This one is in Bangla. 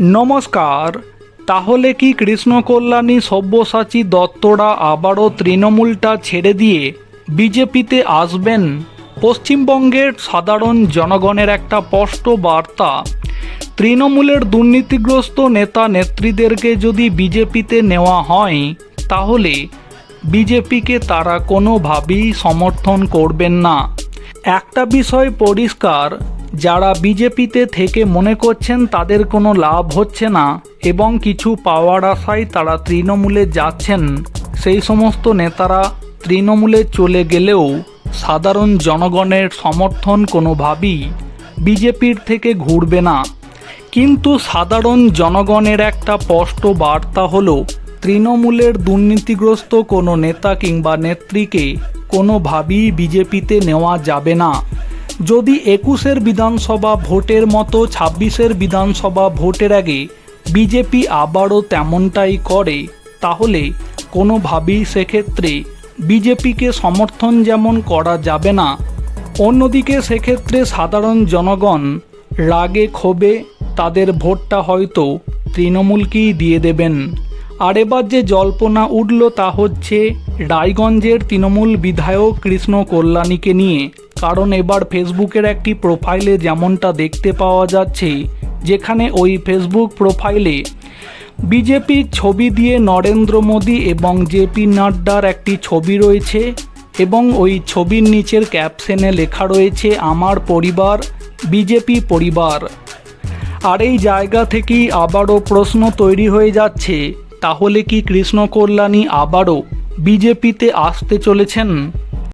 নমস্কার, তাহলে কি কৃষ্ণকল্যাণী সব্যসাচী দত্তরা আবারও তৃণমূলটা ছেড়ে দিয়ে বিজেপিতে আসবেন? পশ্চিমবঙ্গের সাধারণ জনগণের একটা স্পষ্ট বার্তা, তৃণমূলের দুর্নীতিগ্রস্ত নেতা নেত্রীদেরকে যদি বিজেপিতে নেওয়া হয়, তাহলে বিজেপিকে তারা কোনোভাবেই সমর্থন করবেন না। একটা বিষয় পরিষ্কার যারা বিজেপিতে থেকে মনে করছেন তাদের কোনো লাভ হচ্ছে না এবং কিছু পাওয়ার আশায় তারা তৃণমূলে যাচ্ছেন, সেই সমস্ত নেতারা তৃণমূলে চলে গেলেও সাধারণ জনগণের সমর্থন কোনোভাবেই বিজেপির থেকে ঘুরবে না। কিন্তু সাধারণ জনগণের একটা স্পষ্ট বার্তা হলো, তৃণমূলের দুর্নীতিগ্রস্ত কোনো নেতা কিংবা নেত্রীকে কোনোভাবেই বিজেপিতে নেওয়া যাবে না। যদি একুশের বিধানসভা ভোটের মতো ছাব্বিশের বিধানসভা ভোটের আগে বিজেপি আবারও তেমনটাই করে, তাহলে কোনোভাবেই সেক্ষেত্রে বিজেপিকে সমর্থন যেমন করা যাবে না, অন্যদিকে সেক্ষেত্রে সাধারণ জনগণ রাগে ক্ষোভে তাদের ভোটটা হয়তো তৃণমূলকেই দিয়ে দেবেন। আর এবার যে জল্পনা উঠল তা হচ্ছে রায়গঞ্জের তৃণমূল বিধায়ক কৃষ্ণ কল্যাণীকে নিয়ে। কারণ এবার ফেসবুকের একটি প্রোফাইলে যেমনটা দেখতে পাওয়া যাচ্ছে, যেখানে ওই ফেসবুক প্রোফাইলে বিজেপির ছবি দিয়ে নরেন্দ্র মোদী এবং জেপি নাড্ডার একটি ছবি রয়েছে এবং ওই ছবির নিচের ক্যাপশনে লেখা রয়েছে, আমার পরিবার, বিজেপি পরিবার। আর এই জায়গা থেকেই আবারও প্রশ্ন তৈরি হয়ে যাচ্ছে, তাহলে কি কৃষ্ণ কল্যাণী আবারও বিজেপিতে আসতে চলেছেন?